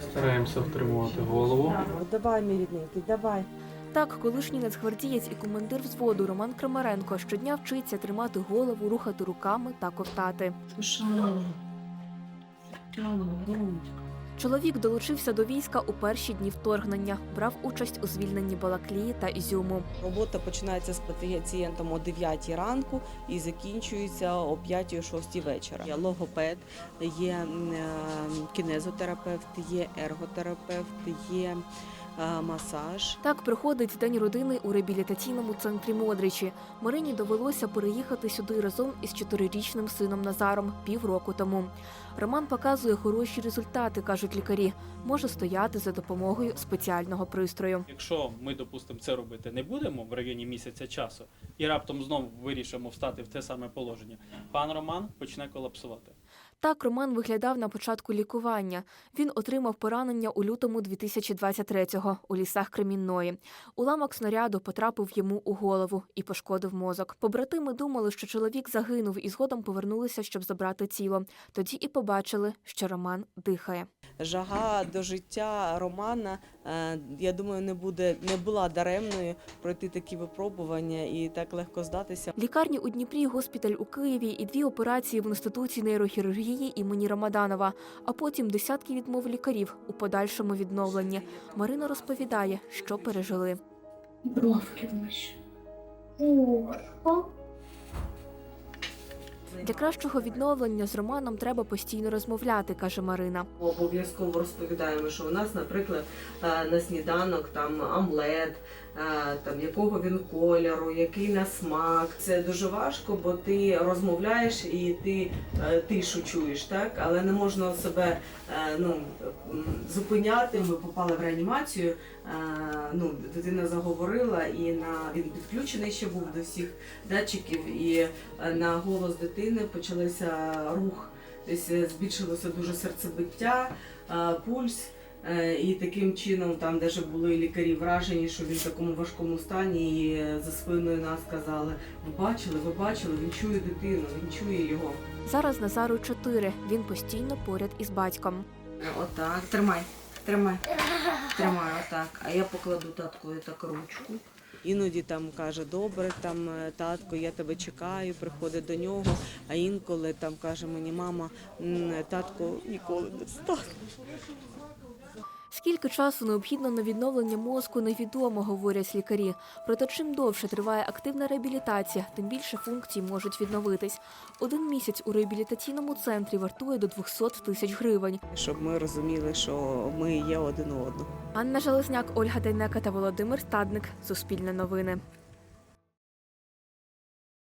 Стараємося втримувати голову. Давай, мій рідненький, давай. Так, колишній нацгвардієць і командир взводу Роман Крамаренко щодня вчиться тримати голову, рухати руками та ковтати. Чоловік долучився до війська у перші дні вторгнення, брав участь у звільненні Балаклії та Ізюму. Робота починається з пацієнтом о 9 ранку і закінчується о 5-6 вечора. Є логопед, є е, кінезотерапевт, є ерготерапевт, є масаж. Так проходить день родини у реабілітаційному центрі Модричі. Марині довелося переїхати сюди разом із чотирирічним сином Назаром півроку тому. Роман показує хороші результати, кажуть лікарі. Може стояти за допомогою спеціального пристрою. Якщо ми, допустимо, це робити не будемо в районі місяця часу і раптом знову вирішимо встати в те саме положення, пан Роман почне колапсувати. Так Роман виглядав на початку лікування. Він отримав поранення у лютому 2023-го у лісах Кремінної. Уламок снаряду потрапив йому у голову і пошкодив мозок. Побратими думали, що чоловік загинув і згодом повернулися, щоб забрати тіло. Тоді і побачили, що Роман дихає. Жага до життя Романа, е, я думаю, не буде не була даремною пройти такі випробування і так легко здатися. Лікарні у Дніпрі, госпіталь у Києві і дві операції в інституті нейрохірургії імені Рамаданова, а потім десятки відмов лікарів у подальшому відновленні. Марина розповідає, що пережили. Бровки. О, Для кращого відновлення з Романом треба постійно розмовляти, каже Марина. Обов'язково розповідаємо, що у нас, наприклад, е, на сніданок там омлет, е, там якого він кольору, який на смак. Це дуже важко, бо ти розмовляєш і ти е, тишу чуєш, так? Але не можна себе ну, зупиняти. Ми попали в реанімацію. Ну, дитина заговорила, і на він підключений ще був до всіх датчиків, і на голос дитини почався рух. Тобто збільшилося дуже серцебиття, е, пульс. Е, І таким чином, там даже були лікарі вражені, що він в такому важкому стані, і е, за спиною нас казали: ви бачили, ви бачили, він чує дитину, він чує його. Зараз Назару чотири. Він постійно поряд із батьком. Отак, тримай, тримай, тримай, отак. А я покладу татку так ручку. Іноді там каже, добре, там е, татко, я тебе чекаю, приходить до нього. А інколи там каже мені, мама, татко ніколи не встане. Скільки часу необхідно на відновлення мозку, невідомо, говорять лікарі. Проте чим довше триває активна реабілітація, тим більше функцій можуть відновитись. Один місяць у реабілітаційному центрі вартує до 200 тисяч гривень. Щоб ми розуміли, що ми є один у одного. Анна Железняк, Ольга Дейнека та Володимир Стадник. Суспільне новини.